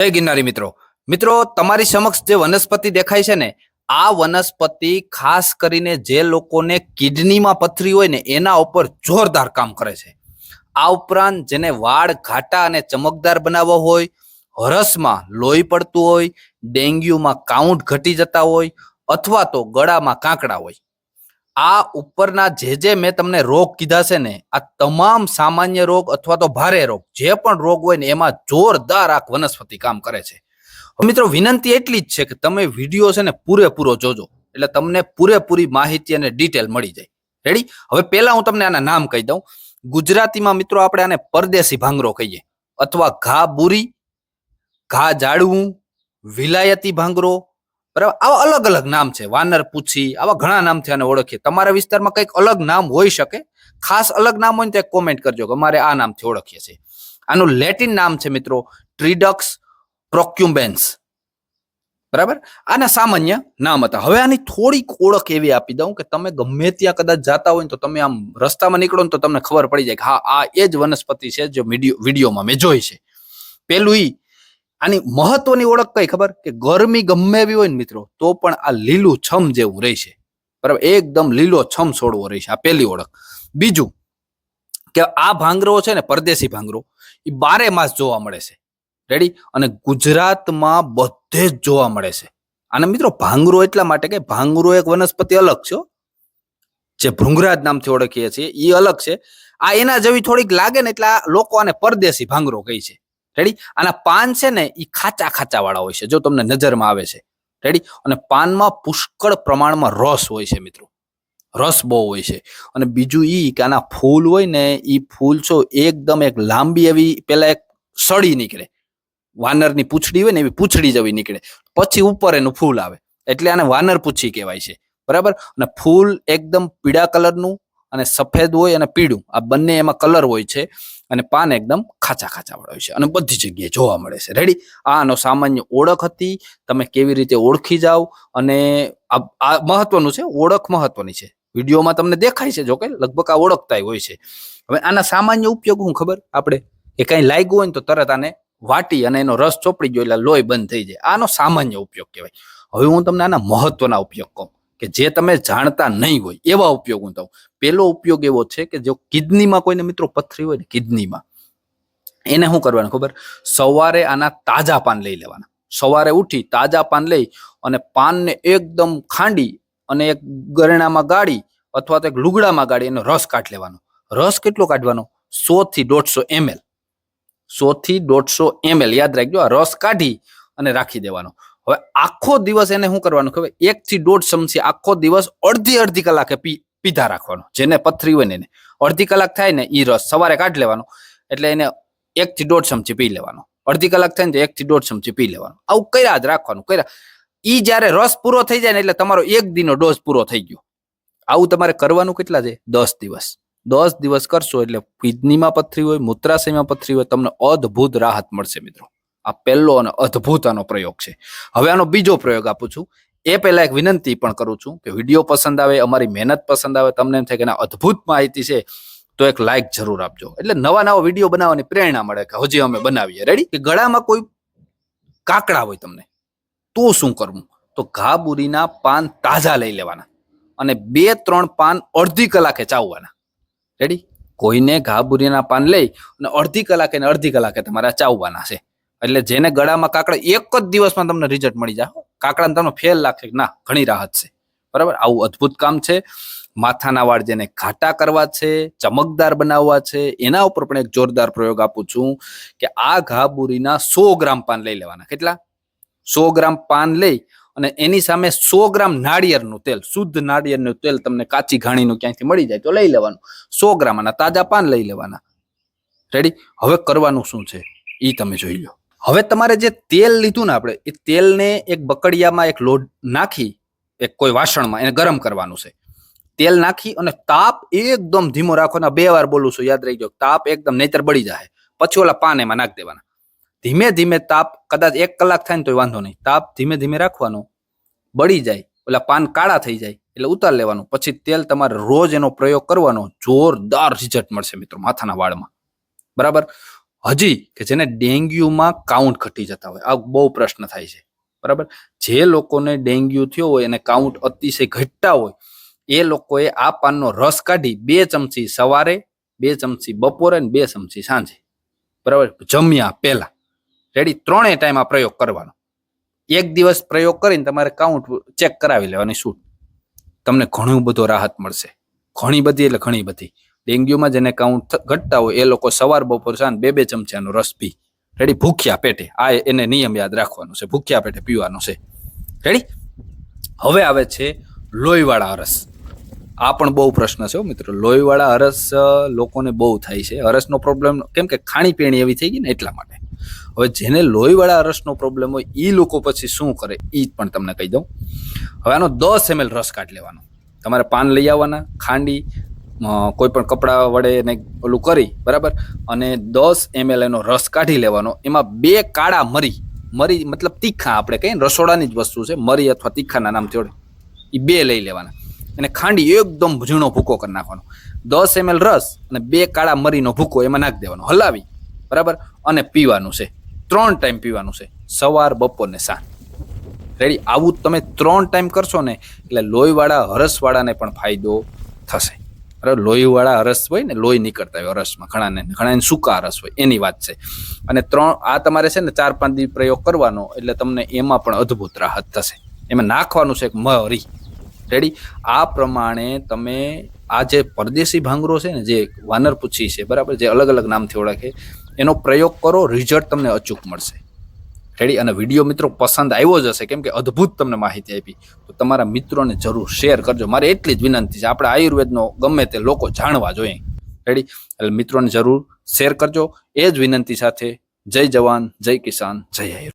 જય ગિરનારી મિત્રો. મિત્રો, તમારી સમક્ષ જે વનસ્પતિ દેખાય છે ને, આ વનસ્પતિ ખાસ કરીને જે લોકોને કિડનીમાં પથરી હોય ને, એના ઉપર જોરદાર કામ કરે છે. આ ઉપરાંત જેને વાળ, ઘાટા અને ચમકદાર બનાવવા હોય, હરસમાં લોહી પડતું હોય, ડેન્ગ્યુમાં કાઉન્ટ ઘટી જતા હોય, અથવા તો ગળામાં કાંકડા હોય. આ ઉપરના જે જે મેં તમને રોગ કીધા છે ને, આ તમામ સામાન્ય રોગ અથવા તો ભારે રોગ, જે પણ રોગ હોય ને, એમાં જોરદાર આ વનસ્પતિ કામ કરે છે. મિત્રો, વિનંતી એટલી જ છે કે તમે વીડિયો છે ને પૂરેપૂરો જોજો, એટલે તમને પૂરેપૂરી માહિતી અને ડિટેલ મળી જાય. રેડી હવે પહેલા હું તમને આના નામ કહી દઉં. ગુજરાતીમાં મિત્રો, આપણે આને પરદેશી ભાંગરો કહીએ. અથવા ઘા બુરી ઘા જાડવું, વિલાયતી ભાંગરો બરાબર? આવા અલગ અલગ નામ છે. વાનર, પૂછી, આવા ઘણા નામથી આને ઓળખીએ. તમારા વિસ્તારમાં કંઈક અલગ નામ હોઈ શકે. ખાસ અલગ નામ હોય ને તો કોમેન્ટ કરજો કે અમારે આ નામથી ઓળખીએ છીએ. આનું લેટિન નામ છે મિત્રો ટ્રીડક્સ પ્રોક્યુમ્બેન્સ બરાબર? આના સામાન્ય નામ હતા. હવે આની થોડીક ઓળખ એવી આપી દઉં કે તમે ગમે ત્યાં કદાચ જાતા હોય તો તમે આમ રસ્તામાં નીકળો ને તો તમને ખબર પડી જાય કે હા, આ એ જ વનસ્પતિ છે જે વીડિયો, વિડીયોમાં મેં જોઈ છે. પેલું ઈ આની મહત્વની ઓળખ કઈ ખબર? કે ગરમી ગમે એવી હોય ને મિત્રો, તો પણ આ લીલું છમ જેવું રહેશે. બરાબર? એકદમ લીલો છમ છોડવો રહેશે. આ પહેલી ઓળખ. બીજું કે આ ભાંગરો છે ને, પરદેશી ભાંગરો એ બારે માસ જોવા મળે છે. રેડી અને ગુજરાતમાં બધે જ જોવા મળે છે. અને મિત્રો, ભાંગરો એટલા માટે કે ભાંગરો એક વનસ્પતિ અલગ છે જે ભૃંગરાજ નામથી ઓળખીએ છીએ એ અલગ છે. આ એના જેવી થોડીક લાગે ને, એટલે લોકો આને પરદેશી ભાંગરો કહે છે. રેડી આના પાન છે ને એ ખાચા ખાચા વાળા હોય છે, જો તમને નજરમાં આવે છે. રેડી અને પાનમાં પુષ્કળ પ્રમાણમાં રસ હોય છે, મિત્રો. રસ બહુ હોય છે. અને બીજું ઈ કે આના ફૂલ હોય ને એ ફૂલ છો, એકદમ એક લાંબી એવી, પેલા એક સળી નીકળે. વાનરની પૂંછડી હોય ને, એવી પૂંછડી જેવી નીકળે. પછી ઉપર એનું ફૂલ આવે. એટલે આને વાનર પૂછી કહેવાય છે. બરાબર? અને ફૂલ એકદમ પીળા કલરનું અને સફેદ હોય અને પીળું. આ બંને એમાં કલર હોય છે અને પાન એકદમ ખાચા ખાચા વાળા હોય છે. અને બધી જગ્યાએ જોવા મળે છે. રેડી આનો સામાન્ય ઓળખ હતી. તમે કેવી રીતે ઓળખી જાઓ અને આ મહત્વનું છે, ઓળખ મહત્વની છે. વિડીયોમાં તમને દેખાય છે જોકે લગભગ આ ઓળખતા હોય છે. હવે આના સામાન્ય ઉપયોગ હું ખબર? આપણે એ કઈ લાગ્યું હોય ને તો તરત આને વાટી અને એનો રસ ચોપડી ગયો એટલે લોહી બંધ થઈ જાય. આનો સામાન્ય ઉપયોગ કહેવાય. હવે હું તમને આના મહત્વના ઉપયોગ કહું. કે જે તમે જાણતા નહીં હોય, એવા ઉપયોગ હું થવું પેલો ઉપયોગ એવો છે કે જો કિડનીમાં કોઈને મિત્રો પથરી હોય ને કિડનીમાં, એને શું કરવાનું ખબર? સવારે આના તાજા પાન લઈ લેવાના. સવારે ઉઠી તાજા પાન લઈ અને પાનને એકદમ ખાંડી અને એક ગરણામાં ગાળી અથવા તો એક લુગડામાં ગાળી એનો રસ કાઢ લેવાનો. રસ કેટલો કાઢવાનો? સો થી દોઢસો એમએલ. સો થી દોઢસો એમએલ. યાદ રાખજો, આ રસ કાઢી અને રાખી દેવાનો. હવે આખો દિવસ એને શું કરવાનું ખબર? એક થી દોઢ ચમચી આખો દિવસ અડધી અડધી કલાકે પી, પીધા રાખવાનો. જેને પથરી હોય ને એને. અડધી કલાક થાય ને એ રસ સવારે કાઢી લેવાનો, એટલે એને એક થી દોઢ ચમચી પી લેવાનો. અડધી કલાક થાય ને તો એક થી દોઢ ચમચી પી લેવાનો. આવું કર્યા જ રાખવાનું, કર્યા. ઈ જ્યારે રસ પૂરો થઈ જાય ને એટલે તમારો એક દિનો ડોઝ પૂરો થઈ ગયો. આવું તમારે કરવાનું કેટલા છે? દસ દિવસ. દસ દિવસ કરશો એટલે કિડનીમાં પથરી હોય, મૂત્રાશયમાં પથરી હોય, તમને અદ્ભુત રાહત મળશે મિત્રો. આ પહેલો અને અદ્ભુત આનો પ્રયોગ છે. હવે આનો બીજો પ્રયોગ આપું છું. એ પહેલા એક વિનંતી પણ કરું છું કે વીડિયો પસંદ આવે, અમારી મહેનત પસંદ આવે, તમને એમ થાય કે અદ્ભુત માહિતી છે, તો એક લાઇક જરૂર આપજો. એટલે નવા નવા વીડિયો બનાવવાની પ્રેરણા મળે કે હજી અમે બનાવીએ. રેડી કે ગળામાં કોઈ કાકડા હોય તમને, તો શું કરવું? તો ઘા બુરીના પાન તાજા લઈ લેવાના અને બે ત્રણ પાન અડધી કલાકે ચાવવાના. રેડી કોઈને ઘા બુરીના પાન લઈ અને અડધી કલાકે ને અડધી કલાકે તમારે ચાવવાના છે. એટલે જેને ગળામાં કાકડા, એક જ દિવસમાં તમને રિઝલ્ટ મળી જાય. કાકડાને તમને ફેલ લાગશે ના, ઘણી રાહત છે. બરાબર? આવું અદ્ભુત કામ છે. માથાના વાળ જેને ઘાટા કરવા છે, ચમકદાર બનાવવા છે, એના ઉપર પણ એક જોરદાર પ્રયોગ આપું છું કે આ ઘાબુરીના સો ગ્રામ પાન લઈ લેવાના. કેટલા? સો ગ્રામ પાન લઈ અને એની સામે સો ગ્રામ નાળિયેરનું તેલ, શુદ્ધ નાળિયેરનું તેલ તમને કાચી ઘાણીનું ક્યાંયથી મળી જાય તો લઈ લેવાનું. સો ગ્રામ આના તાજા પાન લઈ લેવાના. રેડી હવે કરવાનું શું છે? એ તમે જોઈ લો. હવે તમારે જે તેલ લીધું ને આપણે, એ તેલને એક બકડિયામાં એક લોટ નાખી, એક કોઈ વાસણમાં એને ગરમ કરવાનું છે. તેલ નાખી અને તાપ એકદમ ધીમો રાખવાનો બે વાર બોલું છું, યાદ રાખજો, તાપ એકદમ નહીતર બળી જાય પછી ઓલા પાન એમાં નાખી દેવાના. ધીમે ધીમે તાપ કદાચ એક કલાક થાય ને તો વાંધો નહીં. તાપ ધીમે ધીમે રાખવાનો, બળી જાય, ઓલા પાન કાળા થઈ જાય, એટલે ઉતાર લેવાનું. પછી તેલ તમારે રોજ એનો પ્રયોગ કરવાનો, જોરદાર રિઝલ્ટ મળશે મિત્રો માથાના વાળમાં. બરાબર? હજી કે જેને ડેન્ગ્યુમાં કાઉન્ટ ઘટી જતા હોય. આ બહુ પ્રશ્ન થાય છે. બરાબર? જે લોકોને ડેન્ગ્યુ થયો હોય અને કાઉન્ટ અતિશય ઘટતા હોય, એ લોકોએ આ પાનનો રસ કાઢી બે ચમચી સવારે, બે ચમચી બપોરે અને બે ચમચી સાંજે. બરાબર? જમ્યા પહેલા. રેડી ત્રણેય ટાઈમ આ પ્રયોગ કરવાનો. એક દિવસ પ્રયોગ કરીને તમારે કાઉન્ટ ચેક કરાવી લેવાની શૂટ તમને ઘણું બધો રાહત મળશે. ઘણી બધી એટલે ઘણી બધી. ડેન્ગ્યુમાં જેને કાઉન્ટ ઘટતા હોય, એ લોકો સવાર, બપોર, સાંજ બે બે ચમચાનો રસ પી. રેડી ભૂખ્યા પેટે. આ એને નિયમ યાદ રાખવાનો છે. ભૂખ્યા પેટે પીવાનો છે. રેડી હવે આવે છે લોહીવાળા અરસ. આ પણ બહુ પ્રશ્ન છે મિત્રો. લોહીવાળા અરસ લોકોને બહુ થાય છે. અરસનો પ્રોબ્લેમ કેમ કે ખાણીપીણી એવી થઈ ગઈ ને એટલા માટે. હવે જેને લોહીવાળા અરસનો પ્રોબ્લેમ હોય એ લોકો પછી શું કરે? એ પણ તમને કહી દઉં. હવે આનો દસ એમએલ રસ કાઢ લેવાનો. તમારે પાન લઈ આવવાના, ખાંડી કોઈ પણ કપડા વડે એને ઓલું કરી, બરાબર? અને દસ એમએલ એનો રસ કાઢી લેવાનો. એમાં બે કાળા મરી મરી મતલબ તીખા આપણે કહીએ રસોડાની જ વસ્તુ છે, મરી અથવા તીખાના નામથી ઓળખે એ બે લઈ લેવાના. એને ખાંડી એકદમ ઝીણો ભૂકો કરી નાખવાનો. દસ એમએલ રસ અને બે કાળા મરીનો ભૂકો એમાં નાખી દેવાનો. હલાવી, બરાબર? અને પીવાનું છે. ત્રણ ટાઈમ પીવાનું છે. સવાર, બપોર ને સાંજ. રેડી? આવું તમે ત્રણ ટાઈમ કરશો ને, એટલે લોહીવાળા, હરસવાળાને પણ ફાયદો થશે. બરાબર? લોહીવાળા અરસ હોય ને લોહી નીકળતા હોય અરસમાં, ઘણાને ઘણાને સૂકા અરસ હોય, એની વાત છે. અને ત્રણ, આ તમારે છે ને ચાર, પાંચ દિવસ પ્રયોગ કરવાનો, એટલે તમને એમાં પણ અદ્ભુત રાહત થશે. એમાં નાખવાનું છે મરી. રેડી આ પ્રમાણે તમે આ જે પરદેશી ભાંગરો છે ને, જે વાનર પૂછી છે, બરાબર? જે અલગ અલગ નામથી ઓળખે, એનો પ્રયોગ કરો રિઝલ્ટ તમને અચૂક મળશે. રેડી અને વીડિયો મિત્રો પસંદ આવ્યો જ હશે. કેમ કે અદ્ભુત તમને માહિતી આપી. તો તમારા મિત્રોને જરૂર શેર કરજો. મારે એટલી જ વિનંતી છે. આપણે આયુર્વેદનો ગમે તે લોકો જાણવા જોઈએ. રેડી? એટલે મિત્રોને જરૂર શેર કરજો. એ જ વિનંતી સાથે જય જવાન, જય કિસાન, જય આયુર્વેદ.